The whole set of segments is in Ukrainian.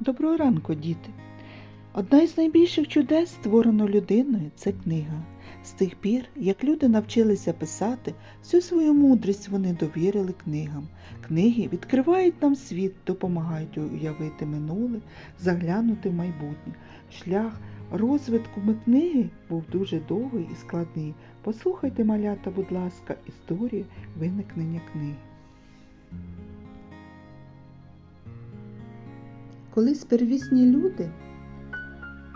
Доброго ранку, діти! Одна із найбільших чудес, створено людиною, це книга. З тих пір, як люди навчилися писати, всю свою мудрість вони довірили книгам. Книги відкривають нам світ, допомагають уявити минуле, заглянути в майбутнє. Шлях розвитку книги був дуже довгий і складний. Послухайте, малята, будь ласка, історію виникнення книги. Колись первісні люди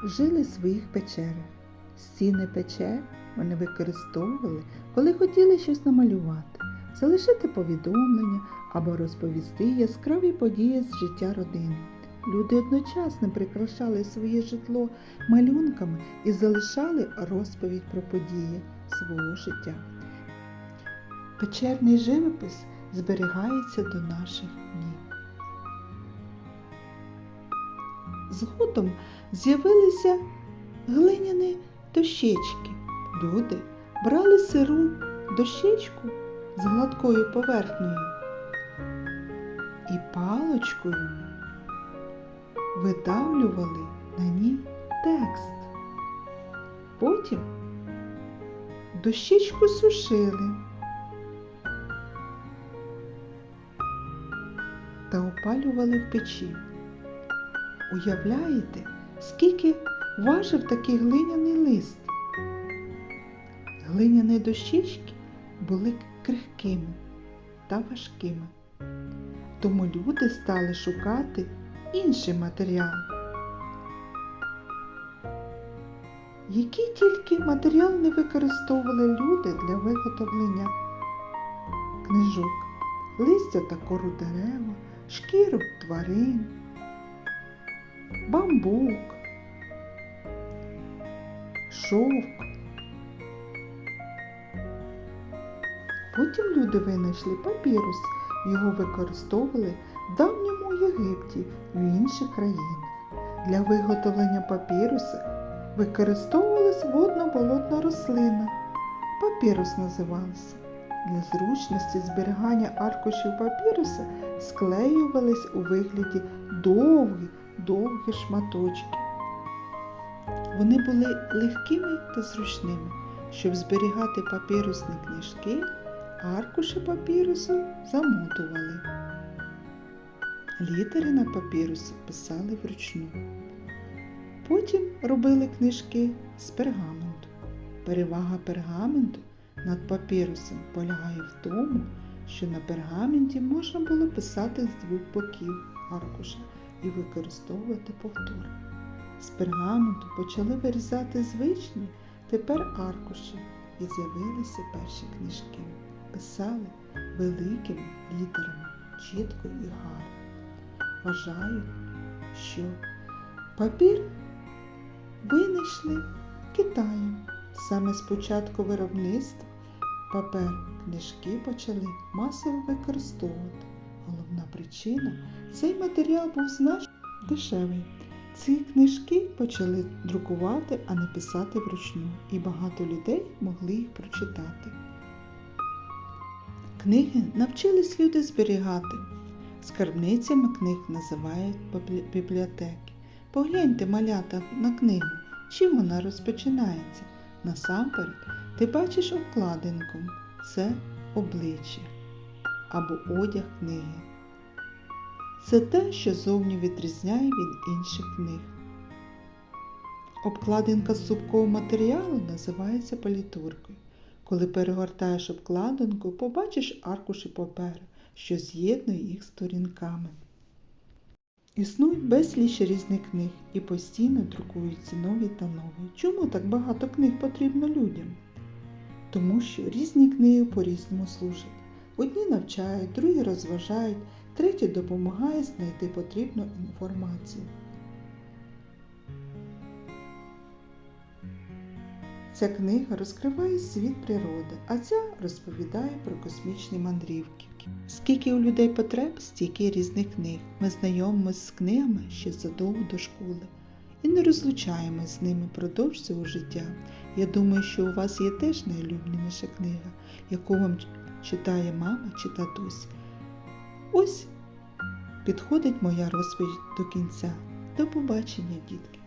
жили в своїх печерах. Стіни печер вони використовували, коли хотіли щось намалювати, залишити повідомлення або розповісти яскраві події з життя родини. Люди одночасно прикрашали своє житло малюнками і залишали розповідь про події свого життя. Печерний живопис зберігається до наших днів. Згодом з'явилися глиняні дощечки. Люди брали сиру дощечку з гладкою поверхнею і палочкою видавлювали на ній текст. Потім дощечку сушили та опалювали в печі. Уявляєте, скільки важив такий глиняний лист? Глиняні дощечки були крихкими та важкими. Тому люди стали шукати інший матеріал. Який тільки матеріал не використовували люди для виготовлення книжок, листя та кору дерева, шкіру тварин, бамбук, шовк. Потім люди винайшли папірус, його використовували в давньому Єгипті в інших країнах. Для виготовлення папіруса використовувалась водно-болотна рослина. Папірус називався. Для зручності зберігання аркушів папіруса склеювались у вигляді довгі, довгі шматочки. Вони були легкими та зручними. Щоб зберігати папірусні книжки, аркуші папірусу замотували. Літери на папірусі писали вручну. Потім робили книжки з пергаменту. Перевага пергаменту над папірусом полягає в тому, що на пергаменті можна було писати з двох боків аркуша і використовувати повтор. З пергаменту почали вирізати звичні тепер аркуші і з'явилися перші книжки. Писали великими літерами, чітко і гарно. Вважаю, що папір винайшли Китаєм. Саме з початку виробництва папер книжки почали масово використовувати. Головна причина цей матеріал був значно дешевий. Ці книжки почали друкувати, а не писати вручну, і багато людей могли їх прочитати. Книги навчились люди зберігати. Скарбницями книг називають бібліотеки. Погляньте, малята, на книгу. Чим вона розпочинається? Насамперед, ти бачиш обкладинку. Це обличчя або одяг книги. Це те, що зовні відрізняє від інших книг. Обкладинка з супкового матеріалу називається палітуркою. Коли перегортаєш обкладинку, побачиш аркуші паперу, що з'єднує їх сторінками. Існує безліч різних книг і постійно друкуються нові та нові. Чому так багато книг потрібно людям? Тому що різні книги по-різному служать. Одні навчають, другі розважають, треті допомагають знайти потрібну інформацію. Ця книга розкриває світ природи, а ця розповідає про космічні мандрівки. Скільки у людей потреб, стільки різних книг. Ми знайомимося з книгами ще задовго до школи і не розлучаємось з ними продовж цього життя. Я думаю, що у вас є теж найулюбленіша книга, яку вам читає мама чи татусь. Ось підходить моя розповідь до кінця. До побачення, дітки!